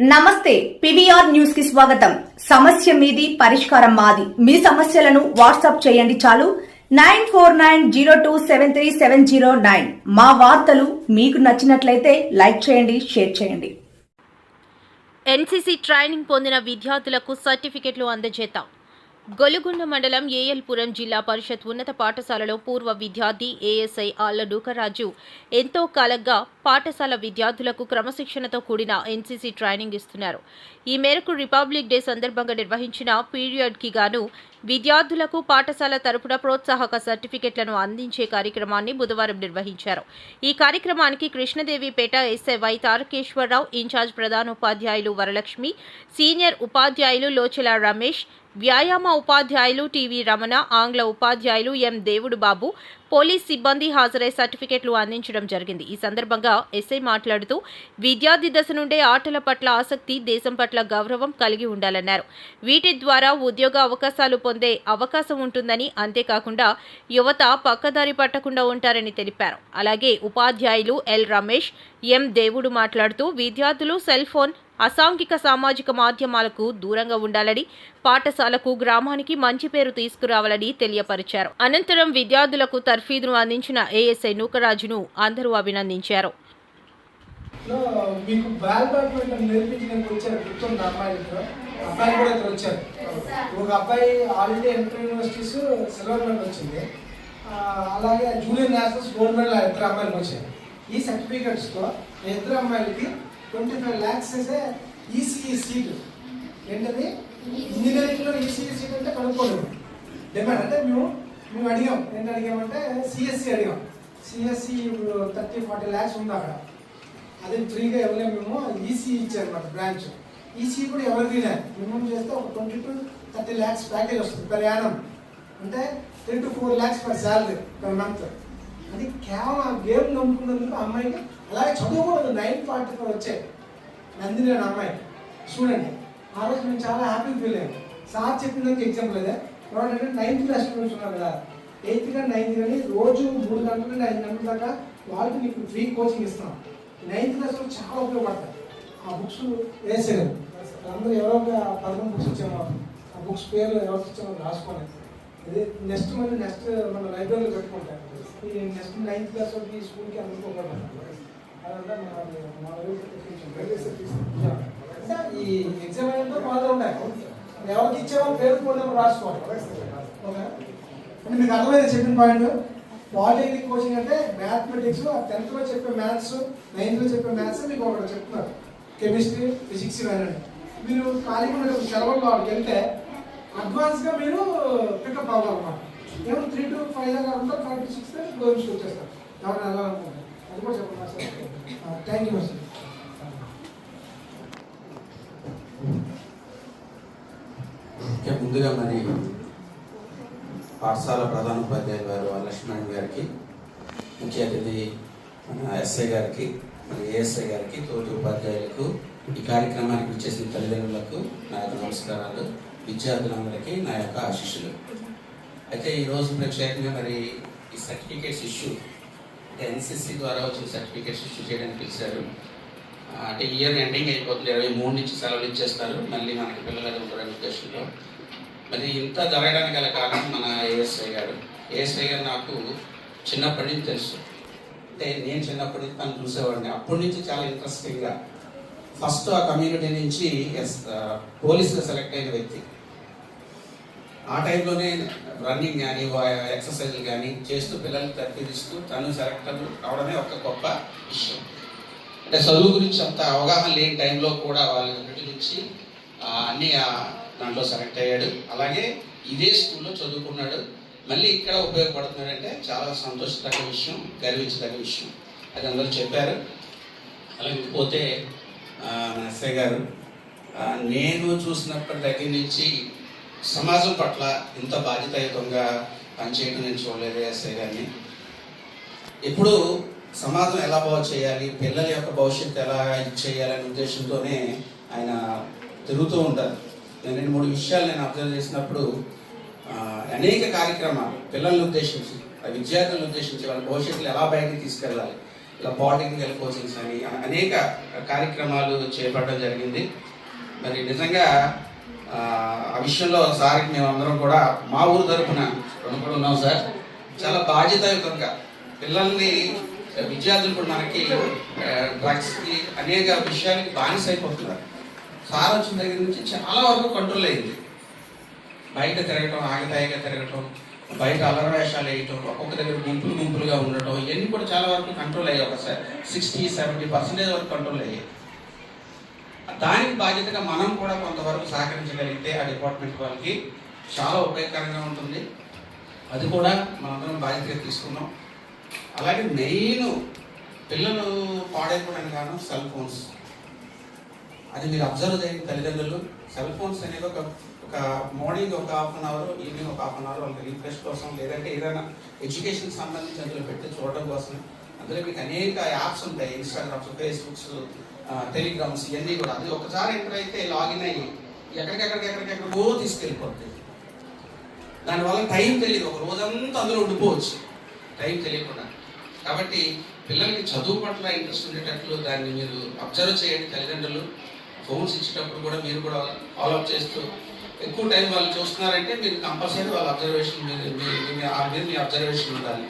నమస్తే పివిఆర్ న్యూస్కి స్వాగతం. సమస్య మీది పరిష్కారం మాది. మీ సమస్యలను వాట్సాప్ చేయండి చాలు. Nine four nine zero two seven three seven zero nine. మా వార్తలు మీకు నచ్చినట్లయితే లైక్ చేయండి షేర్ చేయండి. ఎన్సీసీ ట్రైనింగ్ పొందిన విద్యార్థులకు సర్టిఫికెట్లు అందజేత గొలుగుండ మండలం ఏఎల్పురం జిల్లా పరిషత్ ఉన్నత పాఠశాలలో పూర్వ విద్యార్థి ఏఎస్ఐ ఆళ్ళ డూకరాజు ఎంతో కాలంగా పాఠశాల విద్యార్థులకు క్రమశిక్షణతో కూడిన ఎన్సీసీ ట్రైనింగ్ ఇస్తున్నారు. ఈ మేరకు రిపబ్లిక్ డే సందర్భంగా నిర్వహించిన పీరియడ్కి గాను విద్యార్థులకు పాఠశాల తరపున ప్రోత్సాహక సర్టిఫికెట్లను అందించే కార్యక్రమాన్ని బుధవారం నిర్వహించారు. ఈ కార్యక్రమానికి కృష్ణదేవిపేట ఎస్ఐవై తారకేశ్వరరావు ఇన్ఛార్జ్ ప్రధానోపాధ్యాయులు వరలక్ష్మి సీనియర్ ఉపాధ్యాయులు లోచల రమేష్ వ్యాయామ ఉపాధ్యాయులు టీవీ రమణ ఆంగ్ల ఉపాధ్యాయులు ఎం దేవుడు బాబు పోలీస్ సిబ్బంది హాజరై సర్టిఫికెట్లు అందించడం జరిగింది. ఈ సందర్భంగా ఎస్ఐ మాట్లాడుతూ విద్యార్థి దశ నుండే ఆటల పట్ల ఆసక్తి దేశం పట్ల గౌరవం కలిగి ఉండాలన్నారు. వీటి ద్వారా ఉద్యోగ అవకాశాలు పొందే అవకాశం ఉంటుందని అంతేకాకుండా యువత పక్కదారి పట్టకుండా ఉంటారని తెలిపారు. అలాగే ఉపాధ్యాయులు ఎల్ రమేష్ ఎం దేవుడు మాట్లాడుతూ విద్యార్థులు సెల్ ఫోన్ అసాంఘిక సామాజిక మాధ్యమాలకు దూరంగా ఉండాలని పాఠశాలకు గ్రామానికి మంచి పేరు తీసుకురావాలని తెలియపరిచారు. అనంతరం విద్యార్థులకు తర్ఫీదును అందించిన ఏఎస్ఐ నూకరాజును అందరూ అభినందించారు. మీకు బాల్ బ్యాడ్మింటన్ నేర్పించడానికి వచ్చారు గుర్తుంది అమ్మాయిలతో అబ్బాయి కూడా ఇక్కడ వచ్చారు. ఒక అబ్బాయి already enter universities silver medal వచ్చింది. అలాగే జూనియర్ నేషనల్స్ గోల్డ్ మెడల్ ఇద్దరు అమ్మాయిలకు వచ్చాయి. ఈ సర్టిఫికెట్స్తో ఇద్దరు అమ్మాయిలకి ట్వంటీ ఫైవ్ ల్యాక్స్ అయితే ఈసీఈ సీట్ ఏంటది? ఇంజనీరింగ్లో ఈసీఈ సీట్ అంటే కనుక్కోలేదు. డిమాండ్ అంటే మేము మేము అడిగాం. ఏంటి అడిగామంటే సిఎస్సి అడిగాం. సిఎస్సి థర్టీ ఫార్టీ ల్యాక్స్ ఉంది అక్కడ. అది ఫ్రీగా ఇవ్వలేము మేము. EC ఇచ్చారన్నమాట branch. ఈసీ కూడా ఎవరికి మినిమం చేస్తే ఒక twenty to thirty lakhs package వస్తుంది పర్ యానం అంటే three to four lakhs per salary per month అది కేవలం ఆ గేమ్ నమ్ముకున్నందుకు ఆ అమ్మాయికి అలాగే చదువుకోవడం నైన్ ఫార్టీ ఫోర్ వచ్చాయి నందిని అనే అమ్మాయి. స్టూడెంట్ ఆ రోజు నేను చాలా హ్యాపీ ఫీల్ అయ్యాను. సార్ చెప్పినందుకు ఎగ్జాంపుల్ అదే. ప్రోడక్ట్ అంటే నైన్త్ క్లాస్ స్టూడెంట్స్ ఉన్నారు కదా. ఎయిత్ కానీ నైన్త్ కానీ రోజు మూడు గంటల నుండి ఐదు గంటల దాకా వాళ్ళకి మీకు ఫ్రీ కోచింగ్ ఇస్తున్నాం. నైన్త్ క్లాస్లో చాలా ఉపయోగపడతాయి ఆ బుక్స్ వేసేయలేదు. అందరూ ఎవరో ఒక పదకొండు బుక్స్ ఇచ్చామో. ఆ బుక్స్ పేర్లు ఎవరికి ఇచ్చామో రాసుకోలేదు. ఇది నెక్స్ట్ మళ్ళీ నెక్స్ట్ మన లైబ్రరీలో పెట్టుకుంటాం ఈ నెక్స్ట్ నైన్త్ క్లాస్ వరకు ఈ స్కూల్కి అంటే ఈ ఎగ్జామ్ అయినంత బాగా ఉన్నాయి ఎవరికి ఇచ్చామో పేరు ఫోన్ నెంబర్ రాసుకోవాలి. ఓకే అంటే మీకు అర్థమైంది చెప్పిన పాయింట్ పాలిటెక్నిక్ కోచింగ్ అంటే మ్యాథమెటిక్స్ టెన్త్లో చెప్పే మ్యాథ్స్ నైన్త్లో చెప్పే మ్యాథ్స్ మీకు ఒకటి చెప్తున్నారు. కెమిస్ట్రీ ఫిజిక్స్ ఇవన్నీ. మీరు ఖాళీగా ఉండే సెలవుల్లో వాళ్ళకి వెళ్తే అడ్వాన్స్గా మీరు పికప్ అవ్వాలన్నమాట. మేము త్రీ టు ఫైవ్ దాకా ఉంటాం ఫైవ్ టు సిక్స్ గోల్స్ వచ్చేస్తారు ఎవరైనా వెళ్ళాలనుకుంటారు అది కూడా చెప్పండి సార్. Thank you sir. ముందుగా మరి పాఠశాల ప్రధానోపాధ్యాయులు గారు లక్ష్మణ్ గారికి ముఖ్య అతిథి మన ఎస్ఐ గారికి మరి ఏఎస్ఐ గారికి తోటి ఉపాధ్యాయులకు ఈ కార్యక్రమానికి వచ్చేసిన తల్లిదండ్రులకు నా యొక్క నమస్కారాలు. విద్యార్థులందరికీ నా యొక్క ఆశిష్యులు అయితే ఈరోజు ప్రత్యేకంగా మరి ఈ సర్టిఫికేట్స్ ఇష్యూ అంటే ఎన్సిసి ద్వారా వచ్చిన సర్టిఫికేట్స్ ఇష్యూ చేయడానికి పిలిచారు. అంటే ఇయర్ ఎండింగ్ అయిపోతుంది ఇరవై మూడు నుంచి సెలవులు ఇచ్చేస్తారు మళ్ళీ మనకి పిల్లలు అది ఉంటారనే ఉద్దేశంలో. మరి ఇంత జరగడానికి గల కారణం మన ఏఎస్ఐ గారు. ఏఎస్ఐ గారు నాకు చిన్నప్పటి నుంచి తెలుసు. అంటే నేను చిన్నప్పటి నుంచి తను చూసేవాడిని. అప్పటి నుంచి చాలా ఇంట్రెస్టింగ్గా ఫస్ట్ ఆ కమ్యూనిటీ నుంచి ఎస్ సెలెక్ట్ అయిన వ్యక్తి. ఆ టైంలోనే రన్నింగ్ కానీ ఎక్సర్సైజ్ కానీ చేస్తూ పిల్లల్ని తప్పిదిస్తూ తను సెలెక్ట్ అవడమే ఒక గొప్ప విషయం. అంటే చదువు గురించి అంత అవగాహన లేని టైంలో కూడా వాళ్ళని విడిపించి ఆ, అన్ని దాంట్లో సెలెక్ట్ అయ్యాడు. అలాగే ఇదే స్కూల్లో చదువుకున్నాడు. మళ్ళీ ఇక్కడ ఉపయోగపడుతున్నాడంటే చాలా సంతోషతగ్గ విషయం గర్వించదగ్గ విషయం. అది అందరూ చెప్పారు. అలాగే పోతే ఆ, ఎస్ఐ గారు నేను చూసినప్పటి దగ్గర నుంచి సమాజం పట్ల ఇంత బాధ్యతాయుతంగా పనిచేయడం నేను చూడలేదు ఎస్ఐ గారిని. ఎప్పుడు సమాజం ఎలా బాగు చేయాలి పిల్లల యొక్క భవిష్యత్తు ఎలా ఇది చేయాలనే ఉద్దేశంతోనే ఆయన తిరుగుతూ ఉంటారు. నేను రెండు మూడు విషయాలు నేను అబ్జర్వ్ చేసినప్పుడు అనేక కార్యక్రమాలు పిల్లల్ని ఉద్దేశించి ఆ విద్యార్థులను ఉద్దేశించి వాళ్ళ భవిష్యత్తులో ఎలా బయటకు తీసుకెళ్ళాలి ఇలా పాలిటెక్నికల్ కోచింగ్స్ అని అనేక కార్యక్రమాలు చేపట్టడం జరిగింది. మరి నిజంగా ఆ, విషయంలో సార్కి మేము అందరం కూడా మా ఊరు తరఫున రుణపడి ఉన్నాం సార్. చాలా బాధ్యతాయుతంగా పిల్లల్ని విద్యార్థులు కూడా మనకి డ్రగ్స్కి అనేక విషయాలకి బానిస అయిపోతున్నారు. సార్ వచ్చిన దగ్గర నుంచి చాలా వరకు కంట్రోల్ అయింది. బయట తిరగటం ఆగతాయిగా తిరగటం బయట అలరవేషాలు వేయటం ఒక్కొక్క దగ్గర గుంపులు గుంపులుగా ఉండటం ఇవన్నీ కూడా చాలా వరకు కంట్రోల్ అయ్యాయి. ఒకసారి సిక్స్టీ సెవెంటీ పర్సెంటేజ్ వరకు కంట్రోల్ అయ్యాయి. దానికి బాధ్యతగా మనం కూడా కొంతవరకు సహకరించగలిగితే ఆ డిపార్ట్మెంట్ వాళ్ళకి చాలా ఉపయోగకరంగా ఉంటుంది. అది కూడా మనందరం బాధ్యతగా తీసుకున్నాం. అలాగే మెయిన్ పిల్లలు పాడైపోవడానికి కారణం సెల్ ఫోన్స్. అది మీరు అబ్జర్వ్ చేయండి తల్లిదండ్రులు. సెల్ ఫోన్స్ అనేది ఒక ఒక మార్నింగ్ ఒక హాఫ్ అన్ అవర్ ఈవినింగ్ ఒక హాఫ్ అన్ అవర్ వాళ్ళకి రిఫ్రెష్ కోసం లేదంటే ఏదైనా ఎడ్యుకేషన్ సంబంధించి అందులో పెట్టి చూడడం కోసం. అందులో మీకు అనేక యాప్స్ ఉంటాయి. ఇన్స్టాగ్రామ్స్ ఫేస్బుక్స్ టెలిగ్రామ్స్ ఇవన్నీ కూడా. అది ఒకసారి ఎక్కడైతే లాగిన్ అయ్యి ఎక్కడికెక్కడికెక్కడికెక్కడికో తీసుకెళ్ళిపోతుంది దానివల్ల టైం తెలియదు ఒక రోజంతా అందులో ఉండిపోవచ్చు. టైం తెలియకుండా. కాబట్టి పిల్లలకి చదువు పట్ల ఇంట్రెస్ట్ ఉండేటట్లు దాన్ని మీరు అబ్జర్వ్ చేయండి తల్లిదండ్రులు. ఫోన్స్ ఇచ్చేటప్పుడు కూడా మీరు కూడా ఫాలోఅప్ చేస్తూ ఎక్కువ టైం వాళ్ళు చూస్తున్నారంటే మీరు కంపల్సరీ వాళ్ళ అబ్జర్వేషన్ మీరు ఆ మీద మీ అబ్జర్వేషన్ ఉండాలి.